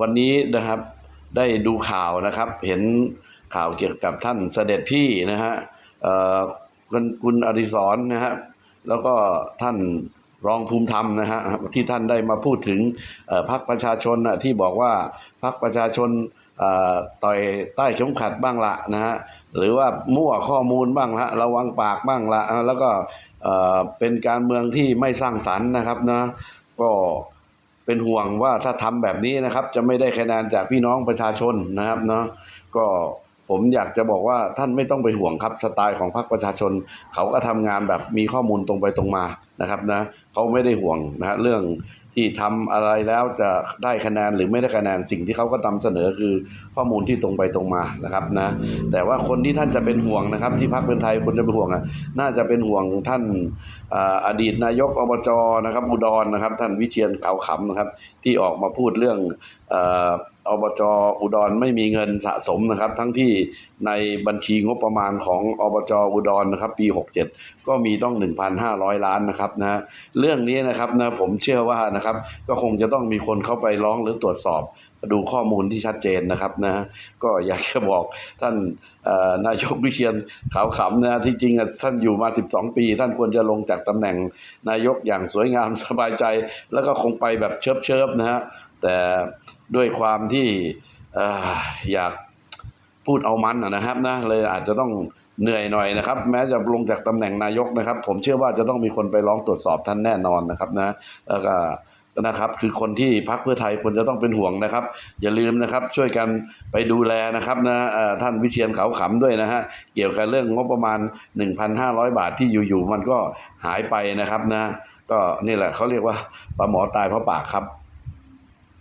วันนี้นะครับได้ดูข่าวนะครับ เห็นข่าวเกี่ยวกับท่านเสด็จพี่นะฮะเอ่อคุณคุณอดิศรนะฮะแล้วก็ท่านรองภูมิธรรมนะฮะที่ท่านได้มาพูดถึงพรรคประชาชนนะที่บอกว่าพรรคประชาชนอ่อต่อยใต้เข็มขัดบ้างละนะฮะหรือว่ามั่วข้อมูลบ้างละระวังปากบ้างละแล้วก็เอ่อเป็นการเมืองที่ไม่สร้างสรรค์นะครับนะก็ เป็นห่วงว่าถ้าทำแบบนี้นะครับ จะไม่ได้คะแนนจากพี่น้องประชาชนนะครับเนาะก็ผมอยากจะบอกว่าท่านไม่ต้องไปห่วงครับสไตล์ของพรรคประชาชน เขาก็ทำงานแบบมีข้อมูลตรงไปตรงมานะครับนะเขาไม่ได้ห่วงนะฮะเรื่อง ที่ทำอะไรแล้วจะได้คะแนนหรือไม่ได้คะแนนสิ่งที่เขาก็นำเสนอคือข้อมูลที่ตรงไปตรงมานะครับนะแต่ว่าคนที่ท่านจะเป็นห่วงนะครับ ที่พรรคเป็นไทยคนจะเป็นห่วงอะน่าจะเป็นห่วงท่านอดีตนายกอบจนะครับอุดรนะครับ ท่านวิเชียนขาวขำนะครับ ที่ออกมาพูดเรื่อง อ่ออบจอุดรไม่มีเงินสะสมนะครับ ทั้งที่ในบัญชีงบประมาณของอบจอุดรนะครับ ปี 67 ก็มีต้อง 1,500 ล้านนะครับนะเรื่องนี้นะครับนะผมเชื่อว่านะครับก็คงจะต้องมีคนเข้าไปร้องหรือตรวจสอบดูข้อมูลที่ชัดเจนนะครับนะก็อยากจะบอกท่านนายกวิเชียนขาวขำนะที่จริงอะท่านอยู่มา 12 ปี ท่านควรจะลงจากตำแหน่งนายกอย่างสวยงามสบายใจ แล้วก็คงไปแบบเชิบเชิบนะฮะแต่ ด้วยความที่ออยากพูดเอามันนะครับนะเลยอาจจะต้องเหนื่อยหน่อยนะครับ แม้จะลงจากตำแหน่งนายกนะครับ ผมเชื่อว่าจะต้องมีคนไปร้องตรวจสอบท่านแน่นอนนะครับนะแล้วก็นะครับคือคนที่พักเพื่อไทยควรจะต้องเป็นห่วงนะครับ อย่าลืมนะครับช่วยกันไปดูแลนะครับนะท่านวิเชียนเขาขำด้วยนะฮะเกี่ยวกับเรื่องงบประมาณ 1,500 บาทที่อยู่ๆมันก็หายไปนะครับนะก็นี่แหละเขาเรียกว่าปลาหมอตายเพราะปากครับ